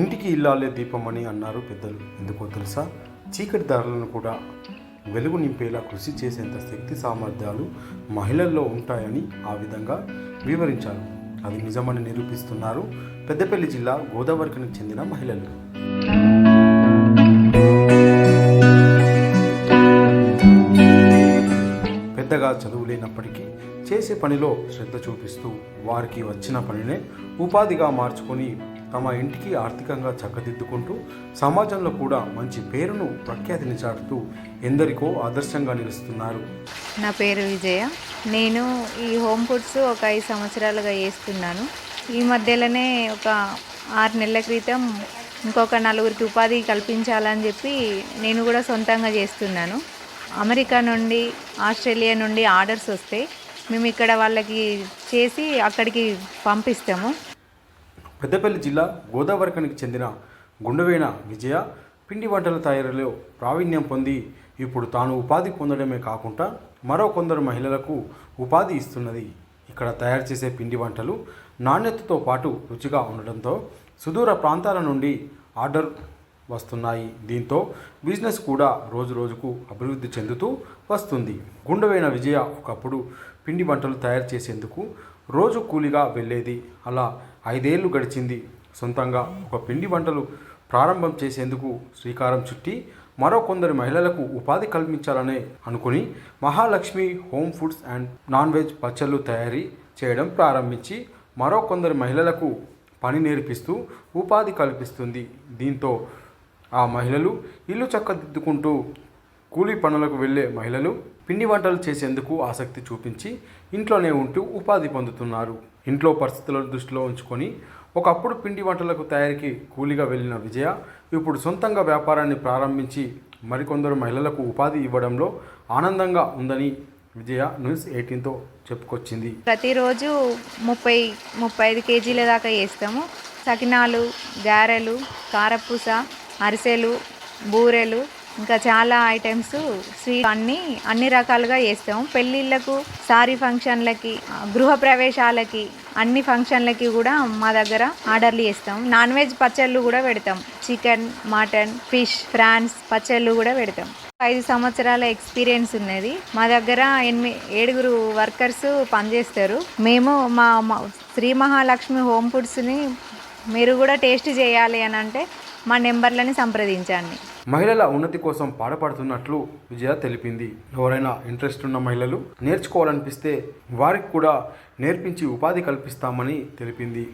ఇంటికి ఇల్లాలే దీపం అని అన్నారు పెద్దలు. ఎందుకో తెలుసా? చీకటి దారులను కూడా వెలుగు నింపేలా కృషి చేసేంత శక్తి సామర్థ్యాలు మహిళల్లో ఉంటాయని ఆ విధంగా వివరించారు. అది నిజమని నిరూపిస్తున్నారు పెద్దపల్లి జిల్లా గోదావరికి చెందిన మహిళలు. పెద్దగా చదువు లేనప్పటికీ చేసే పనిలో శ్రద్ధ చూపిస్తూ వారికి వచ్చిన పనినే ఉపాధిగా మార్చుకొని తమ ఇంటికి ఆర్థికంగా చక్కదిద్దుకుంటూ సమాజంలో కూడా మంచి పేరును ప్రఖ్యాతిని చాటుతూ ఎందరికో ఆదర్శంగా నిలుస్తున్నారు. నా పేరు విజయ. నేను ఈ హోమ్ ఫుడ్స్ ఒక ఐదు సంవత్సరాలుగా చేస్తున్నాను. ఈ మధ్యలోనే ఒక ఆరు నెలల క్రితం ఇంకొక నలుగురికి ఉపాధి కల్పించాలని చెప్పి నేను కూడా సొంతంగా చేస్తున్నాను. అమెరికా నుండి ఆస్ట్రేలియా నుండి ఆర్డర్స్ వస్తే మేము ఇక్కడ వాళ్ళకి చేసి అక్కడికి పంపిస్తాము. పెద్దపల్లి జిల్లా గోదావరికనికి చెందిన గుండవేణ విజయ పిండి వంటల తయారీలో ప్రావీణ్యం పొంది ఇప్పుడు తాను ఉపాధి పొందడమే కాకుండా మరో కొందరు మహిళలకు ఉపాధి ఇస్తున్నది. ఇక్కడ తయారు చేసే పిండి వంటలు నాణ్యతతో పాటు రుచిగా ఉండడంతో సుదూర ప్రాంతాల నుండి ఆర్డర్ వస్తున్నాయి. దీంతో బిజినెస్ కూడా రోజు రోజుకు అభివృద్ధి చెందుతూ వస్తుంది. గుండెవైన విజయ ఒకప్పుడు పిండి వంటలు తయారు చేసేందుకు రోజు కూలిగా వెళ్ళేది. అలా ఐదేళ్ళు గడిచింది. సొంతంగా ఒక పిండి వంటలు ప్రారంభం చేసేందుకు శ్రీకారం చుట్టి మరో కొందరు మహిళలకు ఉపాధి కల్పించాలనే అనుకుని Mahalakshmi home foods and non veg పచ్చళ్ళు తయారీ చేయడం ప్రారంభించి మరో కొందరు మహిళలకు పని నేర్పిస్తూ ఉపాధి కల్పిస్తుంది. దీంతో ఆ మహిళలు ఇల్లు చక్కదిద్దుకుంటూ కూలీ పనులకు వెళ్ళే మహిళలు పిండి వంటలు చేసేందుకు ఆసక్తి చూపించి ఇంట్లోనే ఉంటూ ఉపాధి పొందుతున్నారు. ఇంట్లో పరిస్థితులను దృష్టిలో ఉంచుకొని ఒకప్పుడు పిండి వంటలకు తయారీకి కూలీగా వెళ్ళిన విజయ ఇప్పుడు సొంతంగా వ్యాపారాన్ని ప్రారంభించి మరికొందరు మహిళలకు ఉపాధి ఇవ్వడంలో ఆనందంగా ఉందని విజయ న్యూస్ ఎయిటీన్తో చెప్పుకొచ్చింది. ప్రతిరోజు ముప్పై ముప్పై ఐదు కేజీల దాకా వేస్తాము సకినాలు గారెలు కారపూస అరిసెలు బూరెలు ఇంకా చాలా ఐటమ్స్ స్వీట్ అన్ని అన్ని రకాలుగా చేస్తాము. పెళ్ళిళ్ళకు సారీ ఫంక్షన్లకి గృహ ప్రవేశాలకి అన్ని ఫంక్షన్లకి కూడా మా దగ్గర ఆర్డర్లు చేస్తాం నాన్ వెజ్ పచ్చళ్ళు కూడా పెడతాం చికెన్ మటన్ ఫిష్ ఫ్రాన్స్ పచ్చళ్ళు కూడా పెడతాం ఐదు సంవత్సరాల ఎక్స్పీరియన్స్ ఉన్నది. మా దగ్గర ఎనిమిది ఏడుగురు వర్కర్స్ పనిచేస్తారు. మేము మా మా శ్రీ మహాలక్ష్మి హోమ్ ఫుడ్స్ని మీరు కూడా టేస్ట్ చేయాలి అని అంటే మా నెంబర్లని సంప్రదించండి. మహిళల ఉన్నతి కోసం పాడపడుతున్నట్లు విజయ తెలిపింది. ఎవరైనా ఇంట్రెస్ట్ ఉన్న మహిళలు నేర్చుకోవాలనిపిస్తే వారికి కూడా నేర్పించి ఉపాధి కల్పిస్తామని తెలిపింది.